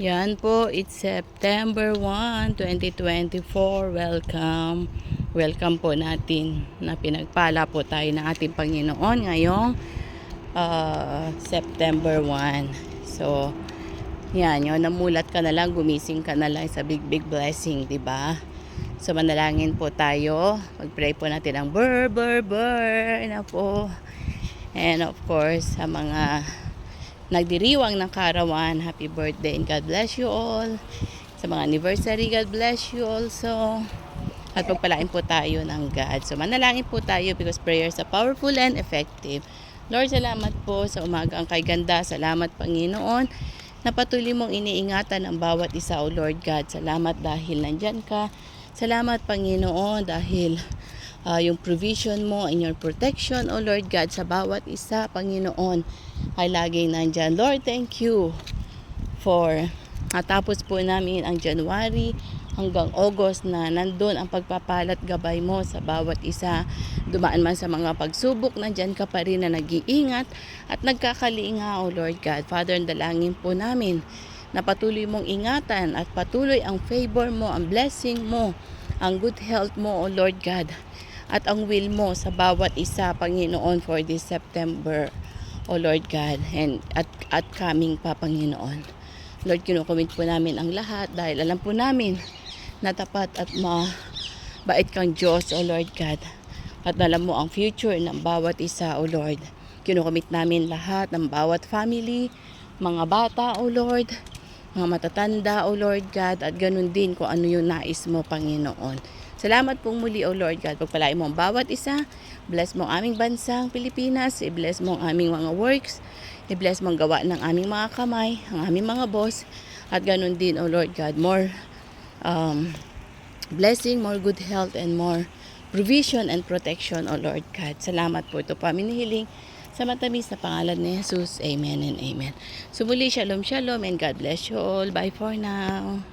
Yan po, it's September 1, 2024. Welcome. Welcome po natin na pinagpala po tayo ng ating Panginoon ngayong ah, September 1. So, yan, yun, namulat ka na lang, gumising ka na lang sa big, big blessing, di ba? So, manalangin po tayo. Mag-pray po natin ang burr, burr, burr na po. And of course, sa mga nagdiriwang ng karawan, happy birthday and God bless you all. Sa mga anniversary, God bless you also. At pagpalain po tayo ng God. So manalangin po tayo because prayers are powerful and effective. Lord, salamat po sa umaga ang kay ganda. Salamat Panginoon na patuloy mong iniingatan ang bawat isa, O Lord God. Salamat dahil nandyan ka. Salamat Panginoon dahil ah, yung provision mo and your protection, O Lord God, sa bawat isa, Panginoon, ay laging nandyan. Lord, thank you for natapos po namin ang January hanggang August na nandun ang pagpapalat gabay mo sa bawat isa. Dumaan man sa mga pagsubok, nandyan ka pa rin na nag-iingat at nagkakalinga, O Lord God. Father, dalangin po namin na patuloy mong ingatan at patuloy ang favor mo, ang blessing mo, ang good health mo, O Lord God, at ang will mo sa bawat isa, Panginoon, for this September, O Lord God, and at, at coming pa, Panginoon. Lord, kinukomit po namin ang lahat dahil alam po namin na tapat at mabait kang Diyos, O Lord God. At alam mo ang future ng bawat isa, O Lord. Kinukomit namin lahat ng bawat family, mga bata, O Lord, mga matatanda, O Lord God, at ganun din kung ano yung nais mo, Panginoon. Salamat pong muli, O Lord God. Pagpalain mo ang bawat isa. Bless mo ang aming bansang Pilipinas. I-bless mo ang aming mga works. I-bless mo ang gawa ng aming mga kamay, ang aming mga boss. At ganun din, O Lord God, more um, blessing, more good health, and more provision and protection, O Lord God. Salamat po ito pa hinihiling sa matamis na pangalan ni Jesus. Amen and amen. So muli, shalom, shalom, and God bless you all. Bye for now.